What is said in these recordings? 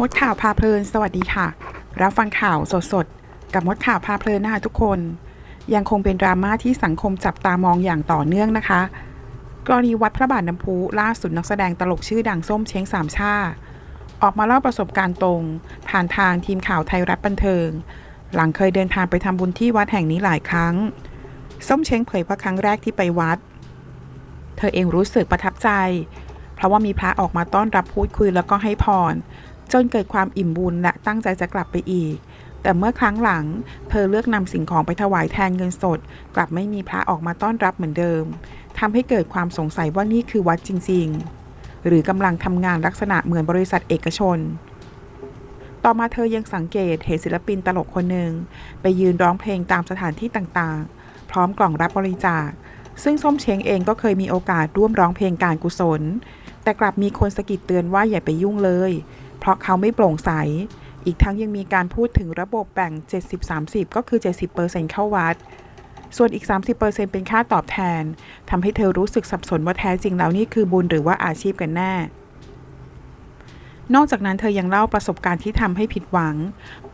มดข่าวพาเพลิน สวัสดีค่ะ รับฟังข่าวสดๆ กับมดข่าวพาเพลินนะคะทุกคน ยังคงเป็นดราม่าที่สังคมจับตามองอย่างต่อเนื่องนะคะ กรณีวัดพระบาทน้ำพุล่าสุดนักแสดงตลกชื่อดังส้มเช้งสามชา ออกมาเล่าประสบการณ์ตรง ผ่านทางทีมข่าวไทยรัฐบันเทิง หลังเคยเดินทางไปทำบุญที่วัดแห่งนี้หลายครั้ง ส้มเช้งเผยว่าครั้งแรกที่ไปวัด เธอเองรู้สึกประทับใจ เพราะว่ามีพระออกมาต้อนรับพูดคุยแล้วก็ให้พร จนเกิดความอิ่มบุญและตั้งใจจะกลับไปอีก แต่เมื่อครั้งหลัง เธอเลือกนำสิ่งของไปถวายแทนเงินสด กลับไม่มีพระออกมาต้อนรับเหมือนเดิมทำให้เกิดความสงสัยว่านี่คือวัดจริง ๆ หรือกำลังทำงานลักษณะเหมือนบริษัทเอกชน ต่อมาเธอยังสังเกตเห็นศิลปินตลกคนหนึ่ง ไปยืนร้องเพลงตามสถานที่ต่างๆ พร้อมกล่องรับบริจาค ซึ่งส้มเช้งเองก็เคยมีโอกาสร่วมร้องเพลงการกุศล แต่กลับมีคนสะกิดเตือนว่าอย่าไปยุ่งเลย เพราะเขาไม่โปร่งใส อีกทั้งยังมีการพูดถึงระบบแบ่ง 70-30 ก็คือ 70%เข้าวัด ส่วนอีก 30%เป็นค่าตอบแทนทำให้เธอรู้สึกสับสนว่าแท้จริงแล้วนี่คือบุญหรือว่าอาชีพกันแน่นอกจากนั้นเธอยังเล่าประสบการณ์ที่ทำให้ผิดหวัง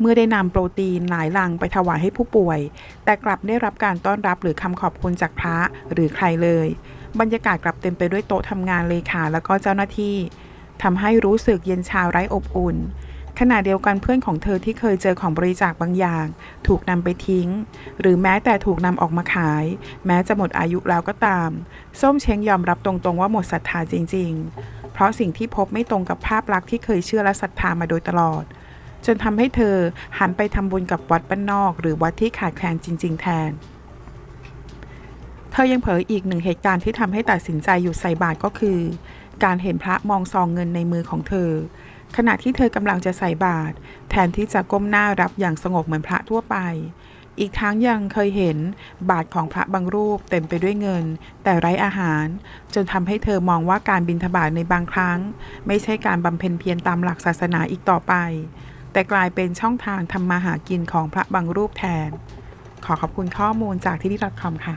เมื่อได้นำโปรตีนหลายลังไปถวายให้ผู้ป่วย แต่กลับได้รับการต้อนรับหรือคำขอบคุณจากพระหรือใครเลย บรรยากาศกลับเต็มไปด้วยโต๊ะทำงานเลขาแล้วก็เจ้าหน้าที่ ทำให้รู้สึกเย็นชาไร้อบอุ่น ขณะเดียวกันเพื่อนของเธอที่เคยเจอของบริจาคบางอย่าง ถูกนำไปทิ้ง หรือแม้แต่ถูกนำออกมาขาย แม้จะหมดอายุแล้วก็ตาม ส้มเช้งยอมรับตรงๆว่าหมดศรัทธาจริง ๆ เพราะสิ่งที่พบไม่ตรงกับภาพลักษณ์ที่เคยเชื่อและศรัทธามาโดยตลอด จนทำให้เธอหันไปทำบุญกับวัดบ้านนอก หรือวัดที่ขาดแคลนจริง ๆ แทนเธอยังเผยอีกหนึ่งเหตุการณ์ที่ทำให้ตัดสินใจหยุดใส่บาตรก็คือ การเห็นพระมองซองเงินในมือของเธอ ขณะที่เธอกำลังจะใส่บาตรแทนที่จะก้มหน้ารับอย่างสงบเหมือนพระทั่วไป อีกทั้งยังเคยเห็นบาตรของพระบางรูปเต็มไปด้วยเงิน แต่ไร้อาหาร จนทำให้เธอมองว่าการบิณฑบาตในบางครั้ง ไม่ใช่การบำเพ็ญเพียรตามหลักศาสนาอีกต่อไป แต่กลายเป็นช่องทางทำมาหากินของพระบางรูปแทน ขอขอบคุณข้อมูลจากที่นี่ .com ค่ะ